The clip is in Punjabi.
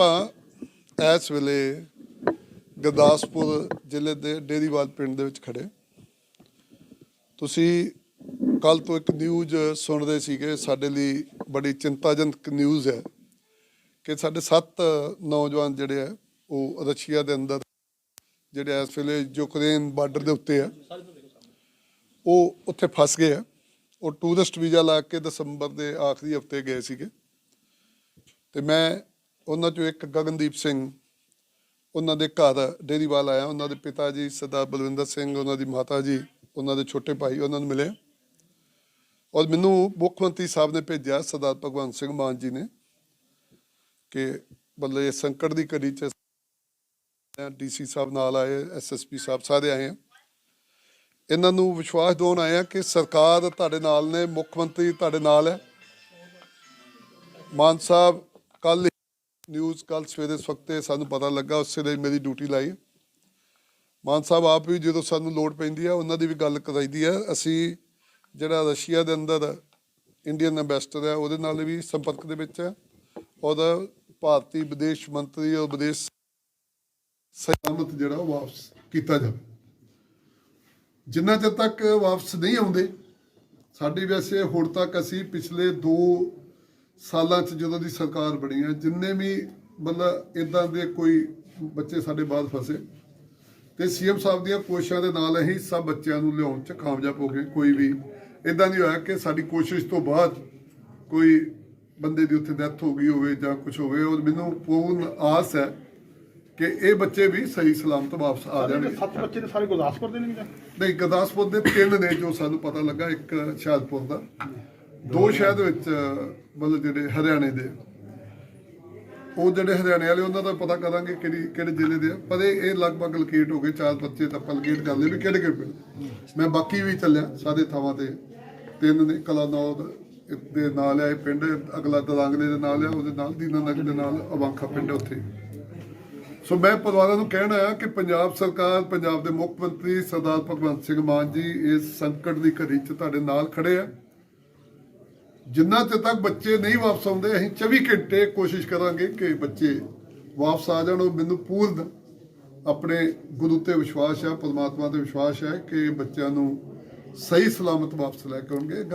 ਆਪਾਂ ਇਸ ਵੇਲੇ ਗੁਰਦਾਸਪੁਰ ਜ਼ਿਲ੍ਹੇ ਦੇ ਡੇਰੀਵਾਲ ਪਿੰਡ ਦੇ ਵਿੱਚ ਖੜੇ ਤੁਸੀਂ ਕੱਲ ਤੋਂ ਇੱਕ ਨਿਊਜ਼ ਸੁਣ ਰਹੇ ਸੀਗੇ, ਸਾਡੇ ਲਈ ਬੜੀ ਚਿੰਤਾਜਨਕ ਨਿਊਜ਼ ਹੈ ਕਿ ਸਾਡੇ ਸੱਤ ਨੌਜਵਾਨ ਜਿਹੜੇ ਆ ਉਹ ਰਸ਼ੀਆ ਦੇ ਅੰਦਰ ਜਿਹੜੇ ਇਸ ਵੇਲੇ ਯੂਕਰੇਨ ਬਾਰਡਰ ਦੇ ਉੱਤੇ ਆ ਉਹ ਉੱਥੇ ਫਸ ਗਏ ਆ ਉਹ ਟੂਰਿਸਟ ਵੀਜ਼ਾ ਲਾ ਕੇ ਦਸੰਬਰ ਦੇ ਆਖਰੀ ਹਫ਼ਤੇ ਗਏ ਸੀਗੇ। ਤੇ ਮੈਂ ਉਹਨਾਂ ਚੋਂ ਇੱਕ ਗਗਨਦੀਪ ਸਿੰਘ, ਉਹਨਾਂ ਦੇ ਘਰ ਡੇਰੀਵਾਲ ਆਇਆ, ਉਹਨਾਂ ਦੇ ਪਿਤਾ ਜੀ ਸਰਦਾਰ ਬਲਵਿੰਦਰ ਸਿੰਘ, ਉਹਨਾਂ ਦੀ ਮਾਤਾ ਜੀ, ਉਹਨਾਂ ਦੇ ਛੋਟੇ ਭਾਈ, ਉਹਨਾਂ ਨੂੰ ਮਿਲੇ। ਔਰ ਮੈਨੂੰ ਮੁੱਖ ਮੰਤਰੀ ਸਾਹਿਬ ਨੇ ਭੇਜਿਆ, ਸਰਦਾਰ ਭਗਵੰਤ ਸਿੰਘ ਮਾਨ ਜੀ ਨੇ, ਕਿ ਮਤਲਬ ਇਹ ਸੰਕਟ ਦੀ ਘੜੀ ਚ ਡੀਸੀ ਸਾਹਿਬ ਨਾਲ ਆਏ ਐਸਐਸਪੀ ਸਾਹਿਬ ਸਾਰੇ ਆਏ ਆ ਇਹਨਾਂ ਨੂੰ ਵਿਸ਼ਵਾਸ ਦਿਵਾਉਣ ਆਏ ਆ ਕਿ ਸਰਕਾਰ ਤੁਹਾਡੇ ਨਾਲ ਨੇ, ਮੁੱਖ ਮੰਤਰੀ ਤੁਹਾਡੇ ਨਾਲ ਹੈ। ਮਾਨ ਸਾਹਿਬ ਕੱਲ ਨਿਊਜ਼ ਕੱਲ ਸਵੇਰੇ ਇਸ ਵਕਤੇ ਸਾਨੂੰ ਪਤਾ ਲੱਗਾ, ਉਸੇ ਲਈ ਮੇਰੀ ਡਿਊਟੀ ਲਾਈ। ਮਾਨ ਸਾਹਿਬ, ਆਪ ਵੀ ਜਦੋਂ ਸਾਨੂੰ ਲੋੜ ਪੈਂਦੀ ਆ, ਉਹਨਾਂ ਦੀ ਵੀ ਗੱਲ ਕਰਾਈਦੀ ਆ। ਅਸੀਂ ਜਿਹੜਾ ਰਸ਼ੀਆ ਦੇ ਅੰਦਰ ਇੰਡੀਅਨ ਐਮਬੈਸਡਰ ਹੈ ਉਹਦੇ ਨਾਲ ਵੀ ਸੰਪਰਕ ਦੇ ਵਿੱਚ ਹੈ ਉਹਦਾ ਭਾਰਤੀ ਵਿਦੇਸ਼ ਮੰਤਰੀ ਔਰ ਵਿਦੇਸ਼ ਸਲਾਮਤ ਜਿਹੜਾ ਵਾਪਸ ਕੀਤਾ ਜਾਵੇ। ਜਿੰਨਾ ਚਿਰ ਤੱਕ ਵਾਪਸ ਨਹੀਂ ਆਉਂਦੇ, ਸਾਡੀ ਵੈਸੇ ਹੁਣ ਤੱਕ ਅਸੀਂ ਪਿਛਲੇ 2 ਸਾਲਾਂ 'ਚ ਜਦੋਂ ਦੀ ਸਰਕਾਰ ਬਣੀ ਹੈ ਜਿੰਨੇ ਵੀ ਮਤਲਬ ਇਦਾਂ ਦੇ ਕੋਈ ਬੱਚੇ ਸਾਡੇ ਬਾਅਦ ਫਸੇ ਤੇ ਸੀਐਮ ਸਾਹਿਬ ਦੀਆਂ ਕੋਸ਼ਿਸ਼ਾਂ ਦੇ ਨਾਲ ਅਸੀਂ ਸਭ ਬੱਚਿਆਂ ਨੂੰ ਲਿਆਉਣ 'ਚ ਕਾਮਯਾਬ ਹੋ ਗਏ ਕੋਈ ਵੀ ਇਦਾਂ ਨਹੀਂ ਹੋਇਆ ਕਿ ਸਾਡੀ ਕੋਸ਼ਿਸ਼ ਤੋਂ ਬਾਅਦ ਕੋਈ ਬੰਦੇ ਦੀ ਉੱਥੇ ਡੈਥ ਹੋ ਗਈ ਹੋਵੇ ਜਾਂ ਕੁਝ ਹੋਵੇ ਔਰ ਮੈਨੂੰ ਪੂਰਨ ਆਸ ਹੈ ਕਿ ਇਹ ਬੱਚੇ ਵੀ ਸਹੀ ਸਲਾਮਤ ਵਾਪਸ ਆ ਜਾਣਗੇ। ਸੱਤ ਬੱਚੇ ਨੇ ਸਾਰੇ ਗੁਰਦਾਸਪੁਰ ਦੇ ਨੇ ਨਹੀਂ ਗੁਰਦਾਸਪੁਰ ਦੇ ਤਿੰਨ ਨੇ ਜੋ ਸਾਨੂੰ ਪਤਾ ਲੱਗਾ ਇੱਕ ਹੁਸ਼ਿਆਰਪੁਰ ਦਾ। ਦੋ ਸ਼ਾਇਦ ਵਿੱਚ, ਮਤਲਬ ਜਿਹੜੇ ਹਰਿਆਣੇ ਦੇ। ਉਹ ਜਿਹੜੇ ਹਰਿਆਣੇ ਵਾਲੇ, ਉਹਨਾਂ ਦਾ ਪਤਾ ਕਰਾਂਗੇ ਕਿਹੜੀ, ਕਿਹੜੇ ਜ਼ਿਲ੍ਹੇ ਦੇ ਆ। ਪਰ ਇਹ ਇਹ ਲਗਭਗ ਲਕੇਟ ਹੋ ਗਏ, ਚਾਰ ਬੱਚੇ ਤਾਂ ਆਪਾਂ ਕਰ ਲਏ ਵੀ ਕਿਹੜੇ ਕਿਹੜੇ ਪਿੰਡ। ਮੈਂ ਬਾਕੀ ਵੀ ਚੱਲਿਆ ਸਾਰੇ ਥਾਵਾਂ ਤੇ। ਤਿੰਨ ਨੇ ਕਲਾਨੌਰ ਦੇ ਨਾਲ ਆ ਇਹ ਪਿੰਡ, ਅਗਲਾ ਦਰਾਂਗਲੇ ਦੇ ਨਾਲ ਆ, ਉਹਦੇ ਨਾਲ ਦੀਨਾਨਗਰ ਦੇ ਨਾਲ ਅਵਾਂਖਾ ਪਿੰਡ ਉੱਥੇ। ਸੋ ਮੈਂ ਪਰਿਵਾਰਾਂ ਨੂੰ ਕਹਿਣਾ ਹੈ ਕਿ ਪੰਜਾਬ ਸਰਕਾਰ, ਪੰਜਾਬ ਦੇ ਮੁੱਖ ਮੰਤਰੀ ਸਰਦਾਰ ਭਗਵੰਤ ਸਿੰਘ ਮਾਨ ਜੀ, ਇਸ ਸੰਕਟ ਦੀ ਘੜੀ 'ਚ ਤੁਹਾਡੇ ਨਾਲ ਖੜੇ ਆ। ਜਿੰਨਾ ਚਿਰ ਤੱਕ ਬੱਚੇ ਨਹੀਂ ਵਾਪਸ ਆਉਂਦੇ, ਅਸੀਂ 24 ਘੰਟੇ ਕੋਸ਼ਿਸ਼ ਕਰਾਂਗੇ ਕਿ ਬੱਚੇ ਵਾਪਸ ਆ ਜਾਣ। ਉਹ ਮੈਨੂੰ ਪੂਰਨ ਆਪਣੇ ਗੁਰੂ ਤੇ ਵਿਸ਼ਵਾਸ ਹੈ ਪਰਮਾਤਮਾ ਤੇ ਵਿਸ਼ਵਾਸ ਹੈ ਕਿ ਬੱਚਿਆਂ ਨੂੰ ਸਹੀ ਸਲਾਮਤ ਵਾਪਸ ਲੈ ਕੇ ਆਉਣਗੇ।